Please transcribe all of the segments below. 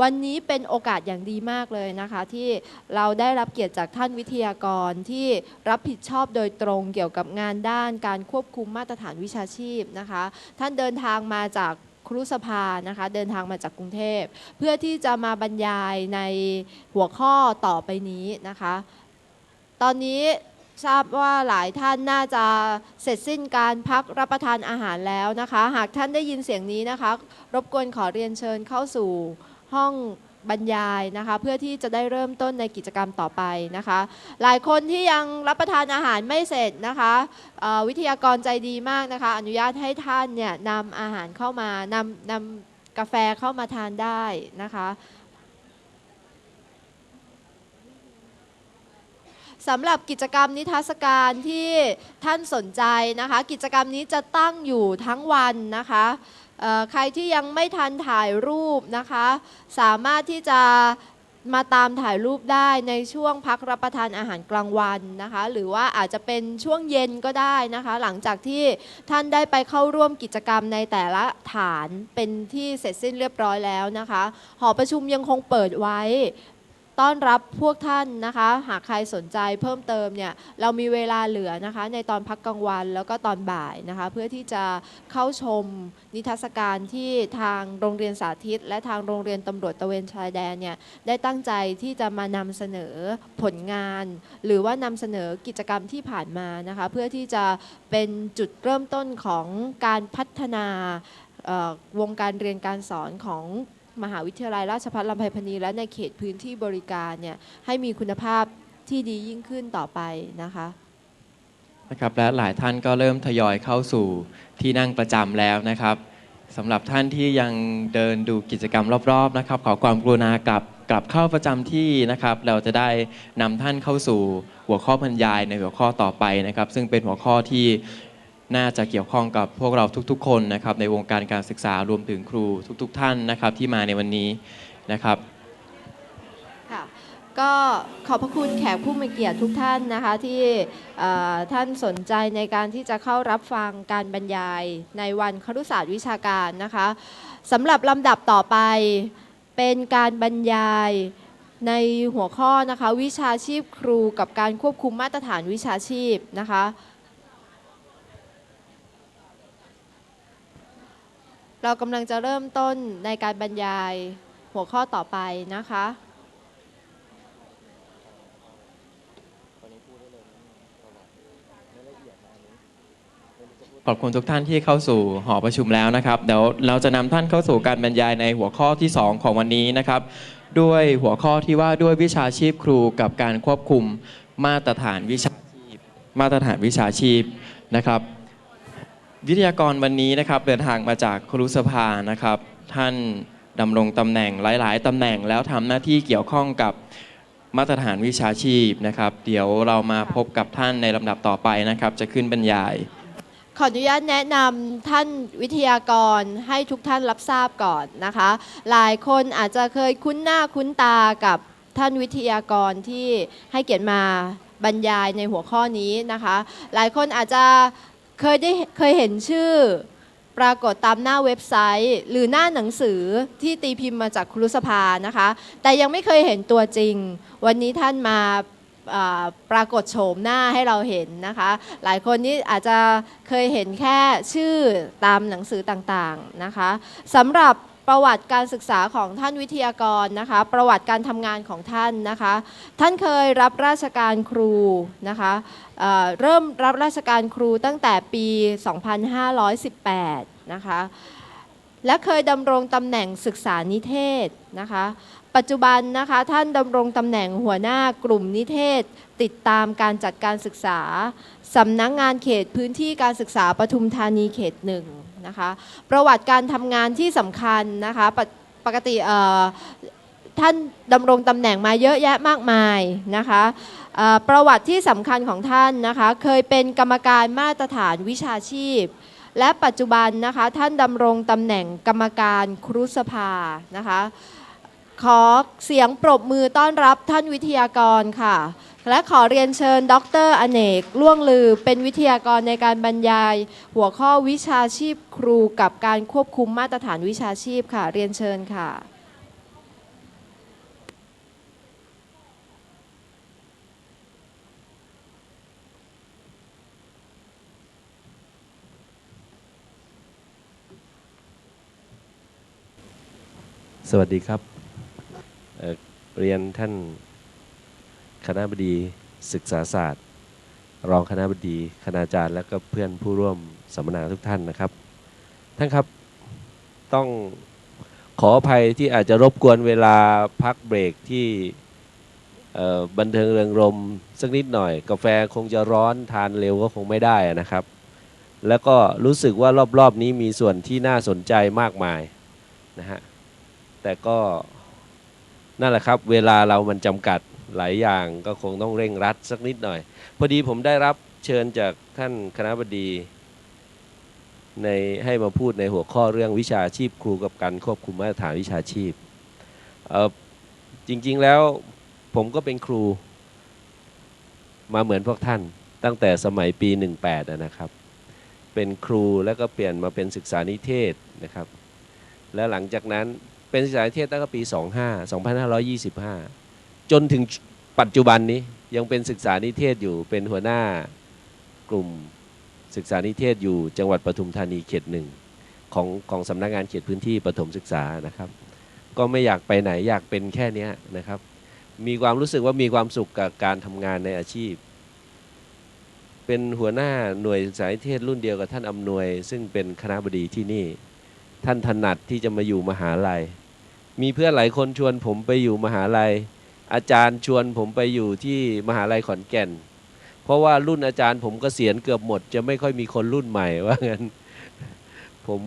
วันนี้เป็นโอกาสอย่างดีมากเลยนะคะ ที่เราได้รับเกียรติจากท่านวิทยากรที่รับผิดชอบโดยตรงเกี่ยวกับงานด้านการควบคุมมาตรฐานวิชาชีพนะคะ ท่านเดินทางมาจากครุสภานะคะเดินทางมาจากกรุงเทพ เพื่อที่จะมาบรรยายในหัวข้อต่อไปนี้นะคะ ตอนนี้ทราบว่าหลายท่านน่าจะเสร็จสิ้นการพักรับประทานอาหารแล้วนะคะ หากท่านได้ยินเสียงนี้นะคะ รบกวนขอเรียนเชิญเข้าสู่ ห้องบรรยายนะคะ เพื่อที่จะได้เริ่มต้นในกิจกรรมต่อไปนะคะ หลายคนที่ยังรับประทานอาหารไม่เสร็จนะคะวิทยากรใจดีมากนะคะ อนุญาตให้ท่านเนี่ยนำอาหารเข้ามานำนำกาแฟเข้ามาทานได้นะคะสำหรับกิจกรรมนิทรรศการที่ท่านสนใจนะคะ กิจกรรมนี้จะตั้งอยู่ทั้งวันนะคะ ใครที่ยังไม่ทันถ่ายรูปนะคะ สามารถที่จะมาตามถ่ายรูปได้ในช่วงพักรับประทานอาหารกลางวันนะคะ หรือว่าอาจจะเป็นช่วงเย็นก็ได้นะคะ หลังจากที่ท่านได้ไปเข้าร่วมกิจกรรมในแต่ละฐานเป็นที่เสร็จสิ้นเรียบร้อยแล้วนะคะ หอประชุมยังคงเปิดไว้ ต้อนรับพวกท่านนะคะ หากใครสนใจเพิ่มเติมเนี่ยเรามีเวลาเหลือนะคะ ในตอนพักกลางวันแล้วก็ตอนบ่ายนะคะ เพื่อที่จะเข้าชมนิทรรศการที่ทางโรงเรียนสาธิต และทางโรงเรียนตำรวจตะเวนชายแดนเนี่ยได้ตั้งใจที่จะมานำเสนอผลงาน หรือว่านำเสนอกิจกรรมที่ผ่านมานะคะ เพื่อที่จะเป็นจุดเริ่มต้นของการพัฒนาวงการเรียนการสอนของ มหาวิทยาลัยราชภัฏลำไพพณีและในเขตพื้นที่บริการเนี่ยให้มีคุณภาพที่ดียิ่งขึ้นต่อไปนะคะนะครับและหลายท่านก็เริ่มทยอยเข้าสู่ที่นั่งประจำแล้วนะครับสำหรับท่านที่ยังเดินดูกิจกรรมรอบๆนะครับ ขอความกรุณากลับกลับเข้าประจำที่นะครับ เราจะได้นำท่านเข้าสู่หัวข้อบรรยายในหัวข้อต่อไปนะครับ ซึ่งเป็นหัวข้อที่ น่าจะเกี่ยวข้องกับพวกเราทุกๆ คนนะครับในวงการการศึกษารวมถึงครูทุก ๆ ท่านนะครับที่มาในวันนี้นะครับค่ะก็ขอบพระคุณแขกผู้มีเกียรติทุกท่านนะคะที่ท่านสนใจในการที่จะเข้ารับฟังการบรรยายในวันครุศาสตร์วิชาการนะคะสำหรับลำดับต่อไปเป็นการบรรยายในหัวข้อนะคะวิชาชีพครูกับการควบคุมมาตรฐานวิชาชีพนะคะ เรากำลังจะเริ่มต้นในการบรรยายหัวข้อต่อไปนะคะ ขอบคุณทุกท่านที่เข้าสู่หอประชุมแล้วนะครับ เดี๋ยวเราจะนำท่านเข้าสู่การบรรยายในหัวข้อที่ 2 ของวันนี้นะครับ ด้วยหัวข้อที่ว่าด้วยวิชาชีพครูกับการควบคุมมาตรฐานวิชาชีพ มาตรฐานวิชาชีพนะครับ วิทยากรวันนี้นะครับเดินทางมาจากครุสภานะครับ ท่านดำรงตำแหน่งหลาย ๆตำแหน่งแล้วทำหน้าที่เกี่ยวข้องกับมาตรฐานวิชาชีพนะครับ เดี๋ยวเรามาพบกับท่านในลำดับต่อไปนะครับ จะขึ้นบรรยาย ขออนุญาตแนะนำท่านวิทยากรให้ทุกท่านรับทราบก่อนนะคะ หลายคนอาจจะเคยคุ้นหน้าคุ้นตากับท่านวิทยากรที่ให้เกียรติมาบรรยายในหัวข้อนี้นะคะ หลายคนอาจจะ เคยได้เคยเห็นชื่อ ปรากฏตามหน้าเว็บไซต์ หรือหน้าหนังสือที่ตีพิมพ์มาจากครุสภานะคะ แต่ยังไม่เคยเห็นตัวจริง วันนี้ท่านมาปรากฏโฉมหน้าให้เราเห็นนะคะ หลายคนนี่อาจจะเคยเห็นแค่ชื่อตามหนังสือต่างๆนะคะสำหรับ ประวัติการศึกษาของท่านวิทยากรนะคะ ประวัติการทำงานของท่านนะคะ ท่านเคยรับราชการครูนะคะเเริ่มรับราชการครูตั้งแต่ปี 2518 นะคะ และเคยดำรงตำแหน่งศึกษานิเทศนะคะ ปัจจุบันนะคะท่านดำรงตำแหน่งหัวหน้ากลุ่มนิเทศ ติดตามการจัดการศึกษาสำนักงงานเขตพื้นที่การศึกษาปทุมธานีเขตหนึ่ง นะคะ ประวัติการทำงานที่สำคัญนะคะปกปกติท่านดำรงตำแหน่งมาเยอะแยะมากมายนะคะประวัติที่สำคัญของท่านนะคะเคยเป็นกรรมการมาตรฐานวิชาชีพ และปัจจุบันนะคะท่านดำรงตำแหน่งกรรมการครุสภานะคะขอเสียงปรบมือต้อนรับท่านวิทยากรค่ะ และขอเรียนเชิญ ดร อเนกล่วงลือ เป็นวิทยากรในการบรรยาย หัวข้อวิชาชีพครูกับการควบคุมมาตรฐานวิชาชีพค่ะ เรียนเชิญค่ะ สวัสดีครับเเรียนท่าน คณะบดีศึกษาศาสตร์ รองคณะบดีคณาจารย์และก็เพื่อนผู้ร่วมสัมมนาทุกท่านนะครับ ท่านครับต้องขออภัยที่อาจจะรบกวนเวลาพักเบรกที่บันเทิงเริงรมสักนิดหน่อย กาแฟคงจะร้อนทานเร็วก็คงไม่ได้นะครับ แล้วก็รู้สึกว่ารอบๆนี้มีส่วนที่น่าสนใจมากมายนะฮะแต่ก็นั่นแหละครับเวลาเรามันจำกัด หลายอย่างก็คงต้องเร่งรัดสักนิดหน่อย พอดีผมได้รับเชิญจากท่านคณะบดีในให้มาพูดในหัวข้อเรื่องวิชาชีพครูกับการควบคุมมาตรฐานวิชาชีพ จริงๆแล้วผมก็เป็นครูมาเหมือนพวกท่าน ตั้งแต่สมัยปี 18นะครับ เป็นครูแล้วก็เปลี่ยนมาเป็นศึกษานิเทศนะครับ แล้วหลังจากนั้นเป็นศึกษานิเทศตั้งแต่ปี 25 2525 จนถึงปัจจุบันนี้ยังเป็นศึกษานิเทศอยู่เป็นหัวหน้ากลุ่มศึกษานิเทศอยู่จังหวัดปทุมธานีเขตหนึ่งของของสำนักงานเขตพื้นที่ปฐมศึกษานะครับ ก็ไม่อยากไปไหนอยากเป็นแค่นี้นะครับ มีความรู้สึกว่ามีความสุขกับการทำงานในอาชีพ เป็นหัวหน้าหน่วยศึกษานิเทศรุ่นเดียวกับท่านอำนวย ซึ่งเป็นคณะบดีที่นี่ ท่านถนัดที่จะมาอยู่มหาลัย มีเพื่อนหลายคนชวนผมไปอยู่มหาลัย อาจารย์ชวนผมไปอยู่ที่มหาลัยขอนแก่น เพราะว่ารุ่นอาจารย์ผมกเกษียณเกือบหมด จะไม่ค่อยมีคนรุ่นใหม่ว่างั้น ผม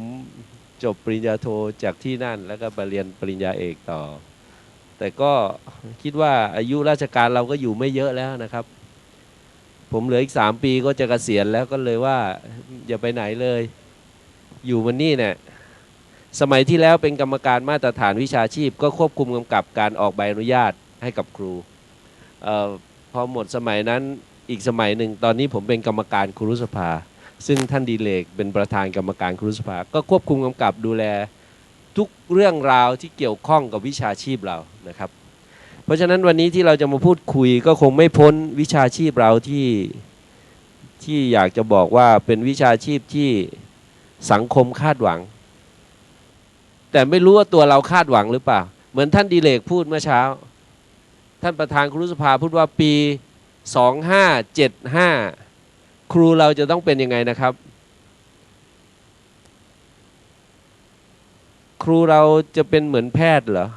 จบปริญญาโทจากที่นั่น แล้วก็ไปเรียนปริญญาเอกต่อ แต่ก็คิดว่าอายุราชการเราก็อยู่ไม่เยอะแล้วนะครับ ผมเหลืออีกสามปีก็จะเกษียณแล้วก็เลยว่าอย่าไปไหนเลย อยู่มันนี่เนี่ยสมัยที่แล้วเป็นกรรมการมาตรฐานวิชาชีพ ก็ควบคุมกำกับการออกใบอนุญาต ให้กับครูออพอหมดสมัยนั้นอีกสมัยหนึ่งตอนนี้ผมเป็นกรรมการครุสภา ซึ่งท่านดีเลกเป็นประธานกรรมการครุสภา ก็ควบคุมกำกับดูแลทุกเรื่องราวที่เกี่ยวข้องกับวิชาชีพเรานะครับ เพราะฉะนั้นวันนี้ที่เราจะมาพูดคุยก็คงไม่พ้นวิชาชีพเราที่ที่อยากจะบอกว่าเป็นวิชาชีพที่สังคมคาดหวัง แต่ไม่รู้ว่าตัวเราคาดหวังหรือเปล่า เหมือนท่านดีเลกพูดเมื่อเช้า ท่านประธานครุสภาพูดว่าปี 2575 ครูเราจะต้องเป็นยังไงนะครับ ครูเราจะเป็นเหมือนแพทย์เหรอ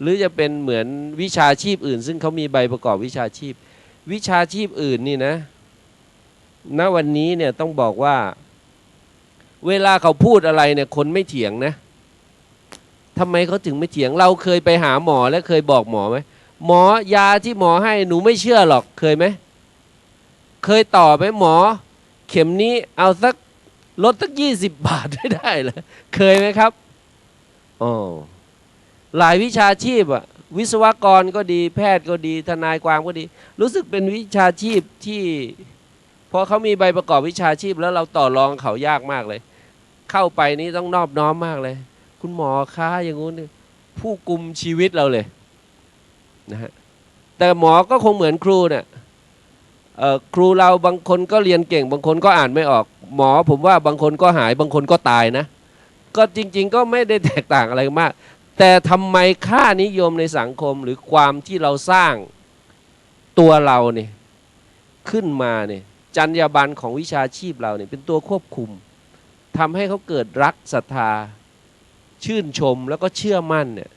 หรือจะเป็นเหมือนวิชาชีพอื่น ซึ่งเขามีใบประกอบวิชาชีพ วิชาชีพอื่นนี่นะณวันนี้เนี่ยต้องบอกว่า เวลาเขาพูดอะไรเนี่ยคนไม่เถียงนะทำไมเขาถึงไม่เถียงเราเคยไปหาหมอและเคยบอกหมอไหม หมอยาที่หมอให้หนูไม่เชื่อหรอกเคยไหมเคยต่อไหมหมอ เข็มนี้เอาสักลดสักยี่สิบบาทไม่ได้เหรอเคยไหมครับอ๋อหลายวิชาชีพอะวิศวกรก็ดีแพทย์ก็ดีทนายความก็ดี รู้สึกเป็นวิชาชีพที่พอเขามีใบประกอบวิชาชีพ แล้วเราต่อรองเขายากมากเลย เข้าไปนี้ต้องนอบน้อมมากเลย คุณหมอค้าอย่างงู้นผู้กุมชีวิตเราเลย นะฮะแต่หมอก็คงเหมือนครูเนี่ยครูเราบางคนก็เรียนเก่ง บางคนก็อ่านไม่ออก หมอผมว่าบางคนก็หายบางคนก็ตายนะ ก็จริง ๆ ก็ไม่ได้แตกต่างอะไรมาก แต่ทำไมค่านิยมในสังคมหรือความที่เราสร้างตัวเราเนี่ยขึ้นมาเนี่ยจรรยาบรรณของวิชาชีพเราเนี่ยเป็นตัวควบคุมทำให้เขาเกิดรักศรัทธา ชื่นชมแล้วก็เชื่อมั่นเนี่ย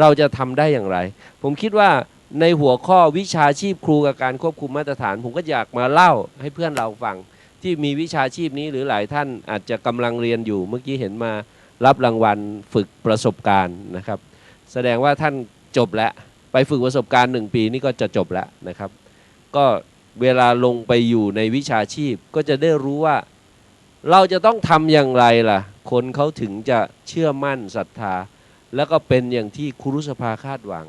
เราจะทำได้อย่างไร ผมคิดว่าในหัวข้อวิชาชีพครูกับการควบคุมมาตรฐาน ผมก็อยากมาเล่าให้เพื่อนเราฟัง ที่มีวิชาชีพนี้หรือหลายท่านอาจจะกำลังเรียนอยู่ เมื่อกี้เห็นมารับรางวัลฝึกประสบการณ์นะครับ แสดงว่าท่านจบแล้วไปฝึกประสบการณ์หนึ่งปีนี่ก็จะจบแล้วนะครับ ก็เวลาลงไปอยู่ในวิชาชีพก็จะได้รู้ว่า เราจะต้องทำอย่างไรล่ะ คนเขาถึงจะเชื่อมั่นศรัทธา แล้วก็เป็นอย่างที่ครุสภาคาดหวัง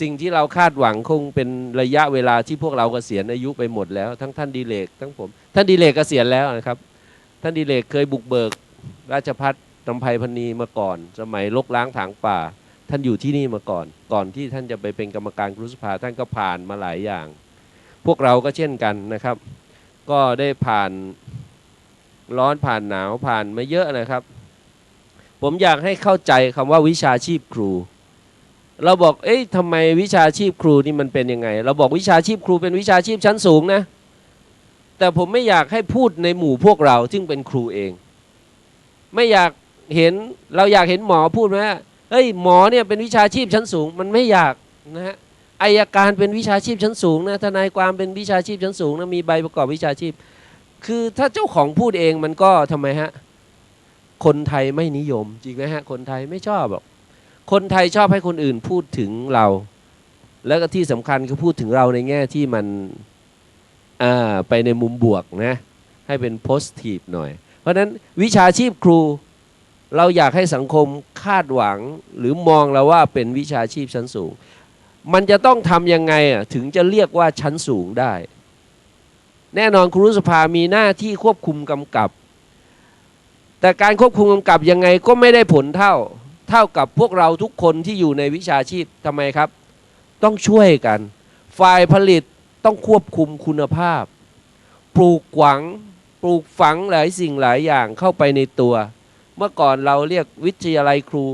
สิ่งที่เราคาดหวังคงเป็นระยะเวลาที่พวกเรากเกษียณอายุไปหมดแล้ว ทั้งท่านดีเลกทั้งผม ท่านดีเลกเกษียณแล้วนะครับ ท่านดีเลกเคยบุกเบิก ราชพัฒนำไพพณีมาก่อน สมัยลกล้างถางป่า ท่านอยู่ที่นี่มาก่อน ก่อนที่ท่านจะไปเป็นกรรมการครุสภาท่านก็ผ่านมาหลายอย่าง พวกเราก็เช่นกันนะครับ ก็ได้ผ่านร้อนผ่านหนาวผ่านมาเยอะนะครับ ผมอยากให้เข้าใจคำว่าวิชาชีพครู เราบอก เอ๊ะทำไมวิชาชีพครูนี่มันเป็นยังไง เราบอกวิชาชีพครูเป็นวิชาชีพชั้นสูงนะ แต่ผมไม่อยากให้พูดในหมู่พวกเราซึ่งเป็นครูเอง ไม่อยากเห็นเราอยากเห็นหมอพูดไหมเฮ้ยหมอเนี่ยเป็นวิชาชีพชั้นสูง มันไม่อยากนะฮะอายการเป็นวิชาชีพชั้นสูงนะทนายความเป็นวิชาชีพชั้นสูงนะมีใบประกอบวิชาชีพ คือถ้าเจ้าของพูดเองมันก็ทำไมฮะ คนไทยไม่นิยม จริงไหมฮะ คนไทยไม่ชอบหรอกคนไทยชอบให้คนอื่นพูดถึงเรา แล้วก็ที่สำคัญคือพูดถึงเราในแง่ที่มันไปในมุมบวกนะให้เป็นโพสทีฟหน่อย เพราะฉะนั้นวิชาชีพครูเราอยากให้สังคมคาดหวังหรือมองเราว่าเป็นวิชาชีพชั้นสูง มันจะต้องทำยังไงอะถึงจะเรียกว่าชั้นสูงได้ แน่นอนครูสภามีหน้าที่ควบคุมกำกับ แต่การควบคุมกำกับยังไงก็ไม่ได้ผลเท่า เท่ากับพวกเราทุกคนที่อยู่ในวิชาชีพทำไมครับ ต้องช่วยกัน ฝ่ายผลิตต้องควบคุมคุณภาพ ปลูกหวังปลูกฝังหลายสิ่งหลายอย่างเข้าไปในตัว เมื่อก่อนเราเรียกวิทยาลัยครู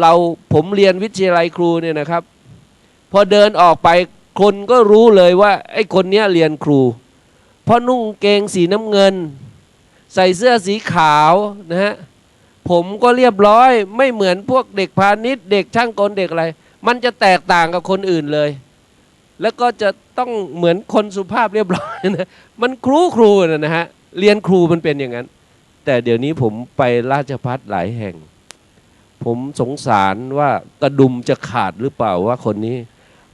เราผมเรียนวิทยาลัยครูเนี่ยนะครับ พอเดินออกไปคนก็รู้เลยว่าไอ้คนเนี้ยเรียนครู เพราะนุ่งเกงสีน้ำเงิน ใส่เสื้อสีขาวนะฮะผมก็เรียบร้อยไม่เหมือนพวกเด็กพาณิชย์ เด็กช่างกลเด็กอะไร มันจะแตกต่างกับคนอื่นเลย แล้วก็จะต้องเหมือนคนสุภาพเรียบร้อยนะมันครูครูนะฮะเรียนครูมันเป็นอย่างนั้น แต่เดี๋ยวนี้ผมไปราชพัฒหลายแห่ง ผมสงสารว่ากระดุมจะขาดหรือเปล่าว่าคนนี้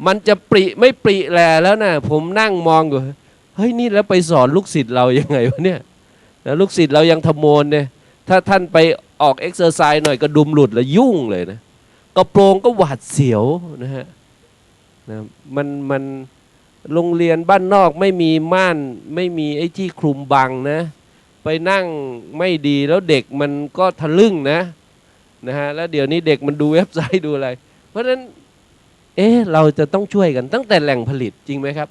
มันจะปริไม่ปริแลแล้วนะผมนั่งมองอยู่เฮ้ยนี่แล้วไปสอนลูกศิษย์เรายังไงวะเนี่ย แล้วลูกศิษย์เรายังทำโมนเนี่ยถ้าท่านไปออกเอ็กซ์เซอร์ไซส์หน่อยกระดุมหลุดแล้วยุ่งเลยนะกระโปรงก็หวาดเสียวนะฮะนะมันมันโรงเรียนบ้านนอกไม่มีม่านไม่มีไอ้ที่คลุมบังนะ ไปนั่งไม่ดีแล้วเด็กมันก็ทะลึ่งนะนะฮะแล้วเดี๋ยวนี้เด็กมันดูเว็บไซต์ดูอะไร เพราะฉะนั้นเอ๊ะเราจะต้องช่วยกันตั้งแต่แหล่งผลิตจริงไหมครับ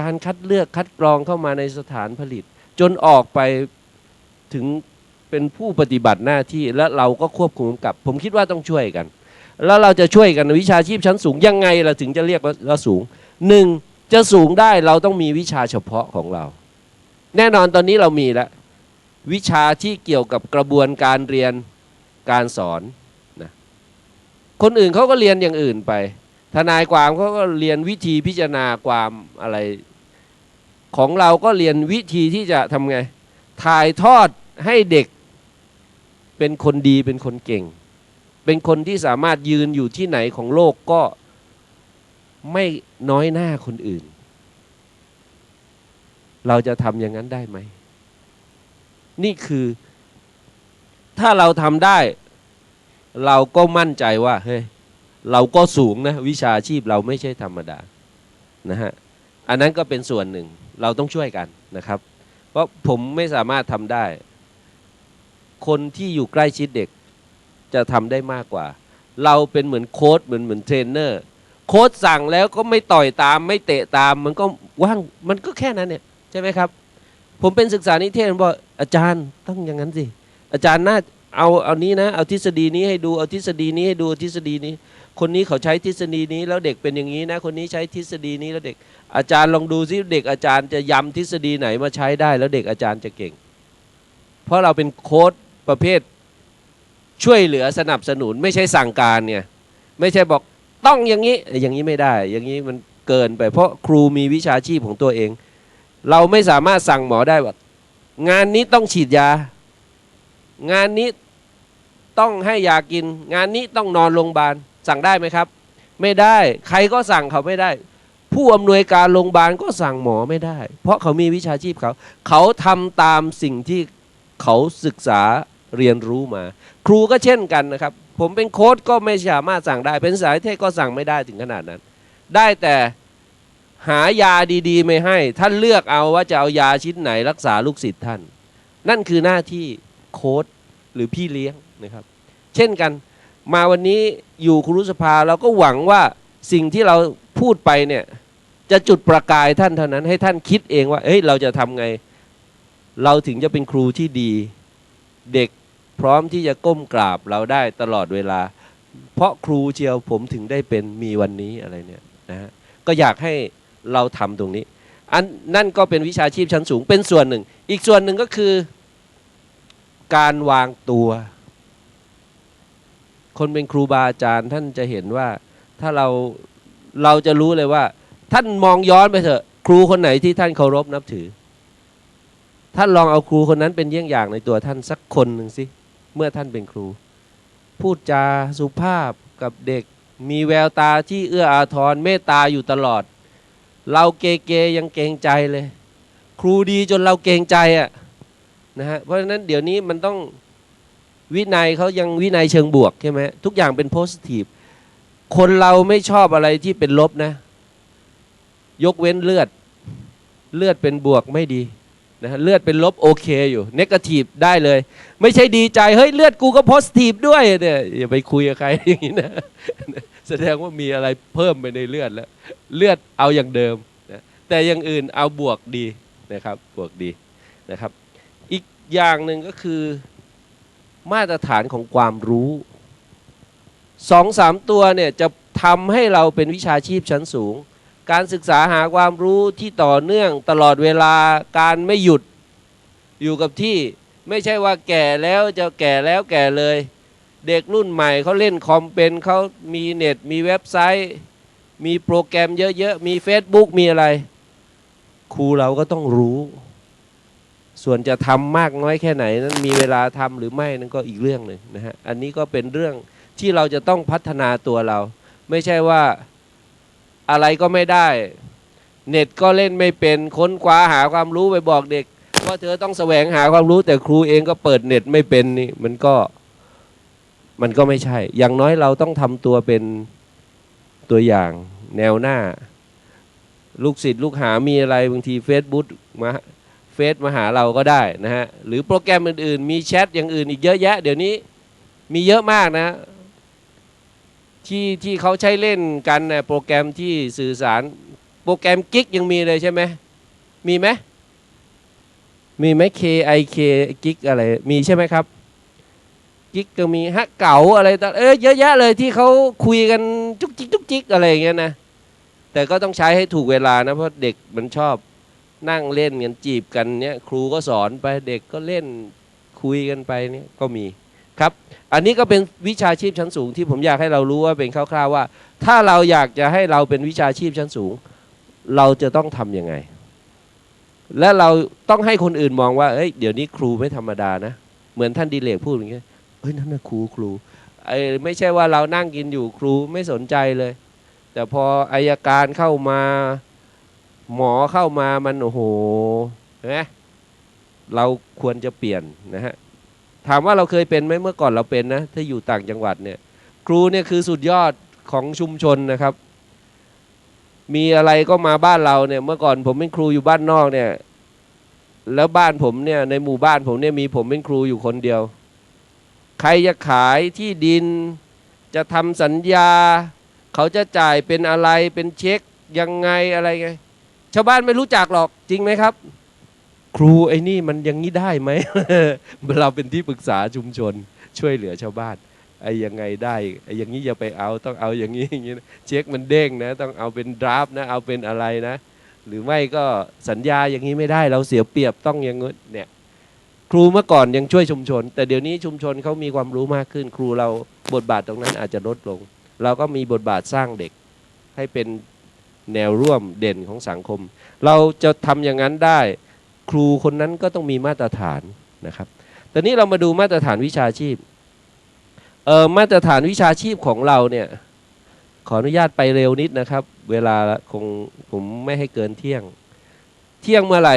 การคัดเลือกคัดกรองเข้ามาในสถานผลิต จนออกไปถึงเป็นผู้ปฏิบัติหน้าที่และเราก็ควบคุมกับ ผมคิดว่าต้องช่วยกัน แล้วเราจะช่วยกันวิชาชีพชั้นสูงยังไงเราถึงจะเรียกว่าสูงหนึ่งจะสูงได้เราต้องมีวิชาเฉพาะของเรา แน่นอนตอนนี้เรามีแล้ววิชาที่เกี่ยวกับกระบวนการเรียนการสอนนะคนอื่นเขาก็เรียนอย่างอื่นไป ทนายความเขาก็เรียนวิธีพิจารณาความอะไร ของเราก็เรียนวิธีที่จะทำไง ถ่ายทอดให้เด็กเป็นคนดีเป็นคนเก่ง เป็นคนที่สามารถยืนอยู่ที่ไหนของโลกก็ไม่น้อยหน้าคนอื่น เราจะทำอย่างนั้นได้ไหม นี่คือถ้าเราทำได้ เราก็มั่นใจว่าเฮ้ยเราก็สูงนะ วิชาชีพเราไม่ใช่ธรรมดานะฮะ อันนั้นก็เป็นส่วนหนึ่ง เราต้องช่วยกันนะครับ เพราะผมไม่สามารถทำได้ คนที่อยู่ใกล้ชิดเด็กจะทำได้มากกว่า เราเป็นเหมือนโค้ดเหมือนเหมือนเทรนเนอร์โค้ดสั่งแล้วก็ไม่ต่อยตามไม่เตะตามมันก็ว่างมันก็แค่นั้นเนี่ยใช่ไหมครับ ผมเป็นศึกษานิเทศผมบอกอาจารย์ต้องอย่างนั้นสิอาจารย์น่าเอาเอานี้นะ เอาทฤษฎีนี้ให้ดูเอาทฤษฎีนี้ให้ดูเอาทฤษฎีนี้ คนนี้เขาใช้ทฤษฎีนี้แล้วเด็กเป็นอย่างนี้นะ คนนี้ใช้ทฤษฎีนี้แล้วเด็ก อาจารย์ลองดูซิเด็กอาจารย์จะย้ำทฤษฎีไหนมาใช้ได้ แล้วเด็กอาจารย์จะเก่ง เพราะเราเป็นโค้ดประเภทช่วยเหลือสนับสนุนไม่ใช่สั่งการเนี่ยไม่ใช่บอกต้องอย่างนี้อย่างนี้ไม่ได้ อย่างนี้มันเกินไป เพราะครูมีวิชาชีพของตัวเอง เราไม่สามารถสั่งหมอได้ว่างานนี้ต้องฉีดยา งานนี้ต้องให้ยากิน งานนี้ต้องนอนโรงพยาบาล สั่งได้ไหมครับ ไม่ได้ใครก็สั่งเขาไม่ได้ ผู้อำนวยการโรงพยาบาลก็สั่งหมอไม่ได้ เพราะเขามีวิชาชีพเขา เขาทำตามสิ่งที่เขาศึกษาเรียนรู้มา ครูก็เช่นกันนะครับ ผมเป็นโค้ดก็ไม่สามารถสั่งได้ เป็นสายเทศก็สั่งไม่ได้ถึงขนาดนั้น ได้แต่หายาดีๆไม่ให้ ท่านเลือกเอาว่าจะเอายาชิ้นไหนรักษาลูกศิษย์ท่าน นั่นคือหน้าที่โค้ดหรือพี่เลี้ยงนะครับ เช่นกัน มาวันนี้อยู่ครูรุสภาเราก็หวังว่าสิ่งที่เราพูดไปเนี่ยจะจุดประกายท่านเท่านั้นให้ท่านคิดเองว่าเฮ้ยเราจะทำไง เราถึงจะเป็นครูที่ดี เด็กพร้อมที่จะก้มกราบเราได้ตลอดเวลา เพราะครูเชียวผมถึงได้เป็นมีวันนี้อะไรเนี่ยนะฮะก็อยากให้เราทำตรงนี้อันนั่นก็เป็นวิชาชีพชั้นสูงเป็นส่วนหนึ่ง อีกส่วนหนึ่งก็คือ การวางตัว คนเป็นครูบาอาจารย์ท่านจะเห็นว่าถ้าเราเราจะรู้เลยว่า ท่านมองย้อนไปเถอะ ครูคนไหนที่ท่านเคารพนับถือ ท่านลองเอาครูคนนั้นเป็นเยี่ยงอย่างในตัวท่านสักคนหนึ่งสิเมื่อท่านเป็นครู พูดจาสุภาพกับเด็ก มีแววตาที่เอื้ออาทรเมตตาอยู่ตลอด เราเกเกยังเกรงใจเลย ครูดีจนเราเกรงใจอะนะฮะเพราะฉะนั้นเดี๋ยวนี้มันต้อง วินัยเขายังวินัยเชิงบวกใช่ไหมทุกอย่างเป็นโพสิทีฟคนเราไม่ชอบอะไรที่เป็นลบนะ ยกเว้นเลือด เลือดเป็นบวกไม่ดีนะเลือดเป็นลบโอเคอยู่เนกาทีฟได้เลย ไม่ใช่ดีใจ เฮ้ย เลือดกูก็โพสิทีฟด้วยเนี่ยอย่าไปคุยกับใครอย่างนี้นะแสดงว่ามีอะไรเพิ่มไปในเลือดแล้ว เลือดเอาอย่างเดิมนะแต่อย่างอื่นเอาบวกดีนะครับบวกดีนะครับ อีกอย่างหนึ่งก็คือ มาตรฐานของความรู้สองสามตัวเนี่ยจะทำให้เราเป็นวิชาชีพชั้นสูง การศึกษาหาความรู้ที่ต่อเนื่องตลอดเวลาการไม่หยุดอยู่กับที่ไม่ใช่ว่าแก่แล้วจะแก่แล้วแก่เลย เด็กรุ่นใหม่เขาเล่นคอมเป็นเขามีเน็ต มีเว็บไซต์ มีโปรแกรมเยอะๆ มี Facebook มีอะไร ครูเราก็ต้องรู้ ส่วนจะทำมากน้อยแค่ไหนนั้นมีเวลาทำหรือไม่นั่นก็อีกเรื่องหนึ่งนะฮะอันนี้ก็เป็นเรื่องที่เราจะต้องพัฒนาตัวเรา ไม่ใช่ว่าอะไรก็ไม่ได้ เน็ตก็เล่นไม่เป็นค้นคว้าหาความรู้ไปบอกเด็กว่าเธอต้องแสวงหาความรู้แต่ครูเองก็เปิดเน็ตไม่เป็นนี่มันก็มันก็ไม่ใช่ อย่างน้อยเราต้องทำตัวเป็นตัวอย่างแนวหน้า ลูกศิษย์ลูกหามีอะไรบางที Facebook มา เฟซมาหาเราก็ได้นะฮะ หรือโปรแกรมอื่นๆ มีแชทอย่างอื่นอีกเยอะแยะ เดี๋ยวนี้มีเยอะมากนะ ที่ที่เขาใช้เล่นกันนะโปรแกรมที่สื่อสาร โปรแกรมกิ๊กยังมีเลยใช่ไหมมีไหมมีไหม K I K กิ๊กอะไร มีใช่ไหมครับกิ๊กก็มีฮะเก๋าอะไรต่างเออเยอะแยะเลยที่เขาคุยกันจุกจิกจุกจิกอะไรอย่างเงี้ยนะแต่ก็ต้องใช้ให้ถูกเวลานะเพราะเด็กมันชอบ นั่งเล่นกันจีบกันเนี่ยครูก็สอนไปเด็กก็เล่นคุยกันไปเนี่ยก็มีครับ อันนี้ก็เป็นวิชาชีพชั้นสูงที่ผมอยากให้เรารู้ว่าเป็นคร่าวๆว่า ถ้าเราอยากจะให้เราเป็นวิชาชีพชั้นสูง เราจะต้องทำยังไง และเราต้องให้คนอื่นมองว่าเอ้ยเดี๋ยวนี้ครูไม่ธรรมดานะ เหมือนท่านดีเลกพูดอย่างเงี้ยเอ้ยนั่นนะครูครูไอ้ไม่ใช่ว่าเรานั่งกินอยู่ครูไม่สนใจเลย แต่พออายการเข้ามา หมอเข้ามามันโอ้โหเห็นไหมเราควรจะเปลี่ยนนะฮะถามว่าเราเคยเป็นไหมเมื่อก่อนเราเป็นนะถ้าอยู่ต่างจังหวัดเนี่ย ครูเนี่ยคือสุดยอดของชุมชนนะครับ มีอะไรก็มาบ้านเราเนี่ย เมื่อก่อนผมเป็นครูอยู่บ้านนอกเนี่ย แล้วบ้านผมเนี่ยในหมู่บ้านผมเนี่ยมีผมเป็นครูอยู่คนเดียว ใครจะขายที่ดินจะทำสัญญา เขาจะจ่ายเป็นอะไรเป็นเช็คยังไงอะไรไง ชาวบ้านไม่รู้จักหรอกจริงไหมครับ ครูไอ้นี่มันยังนี้ได้ไหมเราเป็นที่ปรึกษาชุมชน ช่วยเหลือชาวบ้านไอ้ยังไงได้ไอ้อย่างนี้อย่าไปเอาต้องเอาอย่างนี้อย่างนี้เช็คมันเด้งนะ ต้องเอาเป็นดราฟนะ เอาเป็นอะไรนะ หรือไม่ก็สัญญาอย่างนี้ไม่ได้ เราเสียเปรียบต้องอย่างงี้เนี่ยครูเมื่อก่อนยังช่วยชุมชน แต่เดี๋ยวนี้ชุมชนเขามีความรู้มากขึ้น ครูเราบทบาทตรงนั้นอาจจะลดลง เราก็มีบทบาทสร้างเด็กให้เป็น แนวร่วมเด่นของสังคม เราจะทำอย่างนั้นได้ ครูคนนั้นก็ต้องมีมาตรฐานนะครับแต่นี้เรามาดูมาตรฐานวิชาชีพเอ่อมาตรฐานวิชาชีพของเราเนี่ยขออนุญาตไปเร็วนิดนะครับ เวลาคงผมไม่ให้เกินเที่ยง เที่ยงเมื่อไหร่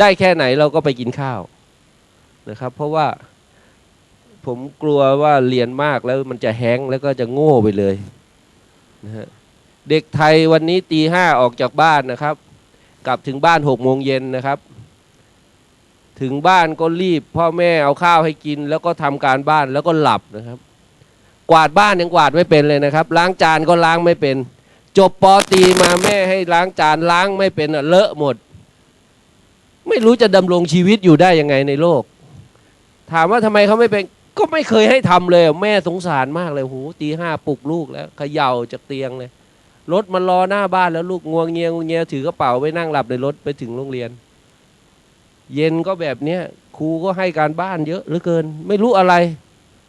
ได้แค่ไหนเราก็ไปกินข้าวนะครับ เพราะว่าผมกลัวว่าเรียนมากแล้วมันจะแห้งแล้วก็จะโง่ไปเลยนะฮะ เด็กไทยวันนี้ตีห้าออกจากบ้านนะครับ กลับถึงบ้านหกโมงเย็นนะครับ ถึงบ้านก็รีบ พ่อแม่เอาข้าวให้กิน แล้วก็ทำการบ้านแล้วก็หลับนะครับ กวาดบ้านยังกวาดไม่เป็นเลยนะครับ ล้างจานก็ล้างไม่เป็น จบปอตีมาแม่ให้ล้างจานล้างไม่เป็นอะเลอะหมด ไม่รู้จะดำรงชีวิตอยู่ได้ยังไงในโลก ถามว่าทำไมเขาไม่เป็นก็ไม่เคยให้ทำเลย แม่สงสารมากเลยโหตีห้าปลุกลูกแล้วเขย่าจากเตียงเลย รถมันรอหน้าบ้านแล้วลูกงวงเงียงวงเงียถือกระเป๋าไปนั่งหลับในรถไปถึงโรงเรียน เย็นก็แบบเนี้ยครูก็ให้การบ้านเยอะเหลือเกิน ไม่รู้อะไร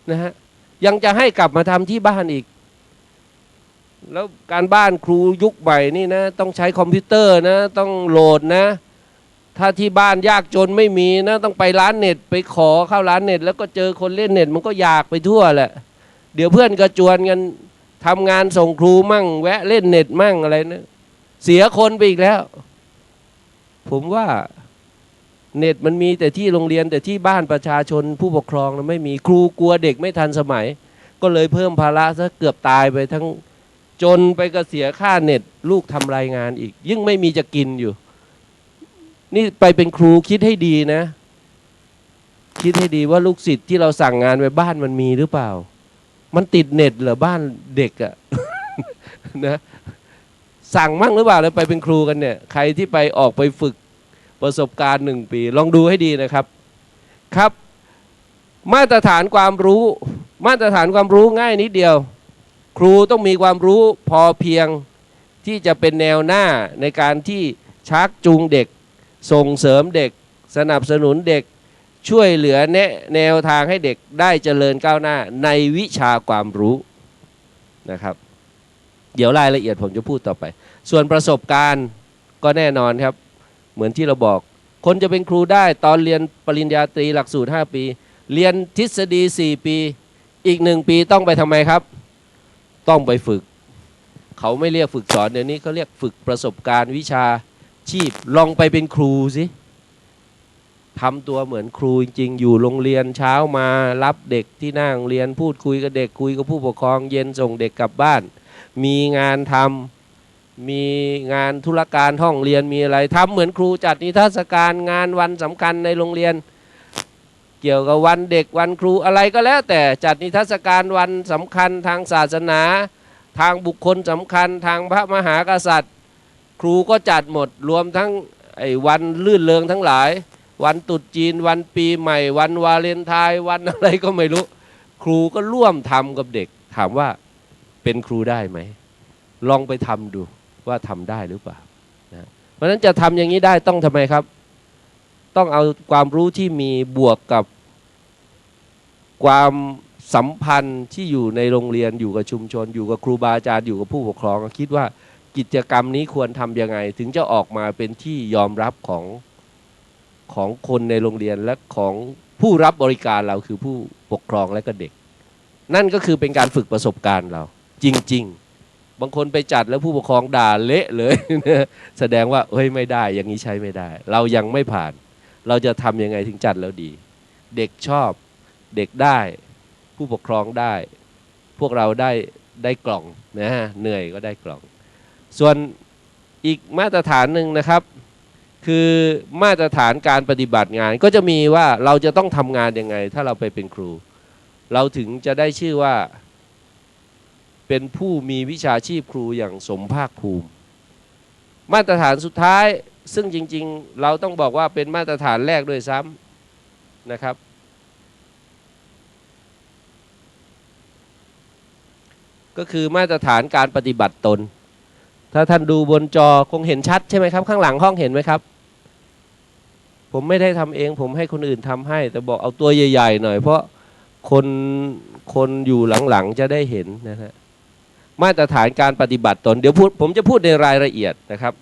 นะฮะยังจะให้กลับมาทำที่บ้านอีก แล้วการบ้านครูยุคใหม่นี่นะต้องใช้คอมพิวเตอร์นะ ต้องโหลดนะ ถ้าที่บ้านยากจนไม่มีนะ ต้องไปร้านเน็ต ไปขอเข้าร้านเน็ต แล้วก็เจอคนเล่นเน็ต มันก็อยากไปทั่วแหละ เดี๋ยวเพื่อนกระจวนกัน ทำงานส่งครูมั่ง แวะเล่นเน็ตมั่งอะไรนะเสียคนไปอีกแล้ว ผมว่าเน็ตมันมีแต่ที่โรงเรียนแต่ที่บ้านประชาชนผู้ปกครองนะไม่มีครูกลัวเด็กไม่ทันสมัย ก็เลยเพิ่มภาระซะเกือบตายไปทั้งจนไปก็เสียค่าเน็ตลูกทำรายงานอีก ยิ่งไม่มีจะกินอยู่ นี่ไปเป็นครูคิดให้ดีนะ คิดให้ดีว่าลูกศิษย์ที่เราสั่งงานไปบ้านมันมีหรือเปล่า มันติดเน็ตเหรอบ้านเด็กอะนะสั่งมั่งหรือเปล่าแล้วไปเป็นครูกันเนี่ย ใครที่ไปออกไปฝึกประสบการณ์หนึ่งปี ลองดูให้ดีนะครับครับ มาตรฐานความรู้ มาตรฐานความรู้ง่ายนิดเดียว ครูต้องมีความรู้พอเพียงที่จะเป็นแนวหน้าในการที่ชักจูงเด็ก ส่งเสริมเด็ก สนับสนุนเด็ก ช่วยเหลือแนะแนวทางให้เด็กได้เจริญก้าวหน้าในวิชาความรู้นะครับ เดี๋ยวรายละเอียดผมจะพูดต่อไป ส่วนประสบการณ์ก็แน่นอนครับ เหมือนที่เราบอก คนจะเป็นครูได้ตอนเรียนปริญญาตรีหลักสูตร 5 ปี เรียนทฤษฎี 4 ปี อีกหนึ่งปีต้องไปทำไมครับ ต้องไปฝึก เขาไม่เรียกฝึกสอนเดี๋ยวนี้เขาเรียกฝึกประสบการณ์วิชาชีพลองไปเป็นครูสิ ทำตัวเหมือนครูจริงๆอยู่โรงเรียนเช้ามารับเด็กที่นั่งเรียนพูดคุยกับเด็กคุยกับผู้ปกครองเย็นส่งเด็กกลับบ้าน มีงานทำมีงานธุรการห้องเรียนมีอะไรทำเหมือนครูจัดนิทรรศการงานวันสำคัญในโรงเรียน เกี่ยวกับวันเด็กวันครูอะไรก็แล้ว แต่จัดนิทรรศการวันสำคัญทางศาสนา ทางบุคคลสำคัญทางพระมหากษัตริย์ ครูก็จัดหมดรวมทั้งไอ้วันลื่นเริงทั้งหลาย วันตรุษจีนวันปีใหม่ วันวาเลนไทน์วันอะไรก็ไม่รู้ ครูก็ร่วมทำกับเด็ก ถามว่าเป็นครูได้ไหม ลองไปทำดูว่าทำได้หรือเปล่านะเพราะฉะนั้นจะทำอย่างนี้ได้ต้องทำไมครับ ต้องเอาความรู้ที่มีบวกกับความสัมพันธ์ที่อยู่ในโรงเรียนอยู่กับชุมชน อยู่กับครูบาอาจารย์อยู่กับผู้ปกครอง คิดว่ากิจกรรมนี้ควรทำยังไง ถึงจะออกมาเป็นที่ยอมรับของ ของคนในโรงเรียนและของผู้รับบริการเราคือผู้ปกครองและก็เด็ก นั่นก็คือเป็นการฝึกประสบการณ์เรา จริง ๆ บางคนไปจัดแล้วผู้ปกครองด่าเละเลยแสดงว่าเฮ้ยไม่ได้ อย่างนี้ใช้ไม่ได้ เรายังไม่ผ่าน เราจะทำยังไงถึงจัดแล้วดี เด็กชอบเด็กได้ ผู้ปกครองได้ พวกเราได้ได้กล่องนะฮะเหนื่อยก็ได้กล่อง ส่วนอีกมาตรฐานหนึ่งนะครับ คือมาตรฐานการปฏิบัติงาน ก็จะมีว่าเราจะต้องทำงานยังไง ถ้าเราไปเป็นครู เราถึงจะได้ชื่อว่า เป็นผู้มีวิชาชีพครูอย่างสมภาคภูมิ มาตรฐานสุดท้ายซึ่งจริงๆ เราต้องบอกว่าเป็นมาตรฐานแรกด้วยซ้ำนะครับ ก็คือมาตรฐานการปฏิบัติตน ถ้าท่านดูบนจอคงเห็นชัดใช่ไหมครับ ข้างหลังห้องเห็นไหมครับ ผมไม่ได้ทำเอง ผมให้คนอื่นทำให้ แต่บอกเอาตัวใหญ่ ๆ หน่อย เพราะคนคนอยู่หลังๆจะได้เห็นนะฮะมาตรฐานการปฏิบัติตนเดี๋ยวพูดผมจะพูดในรายละเอียดนะครับ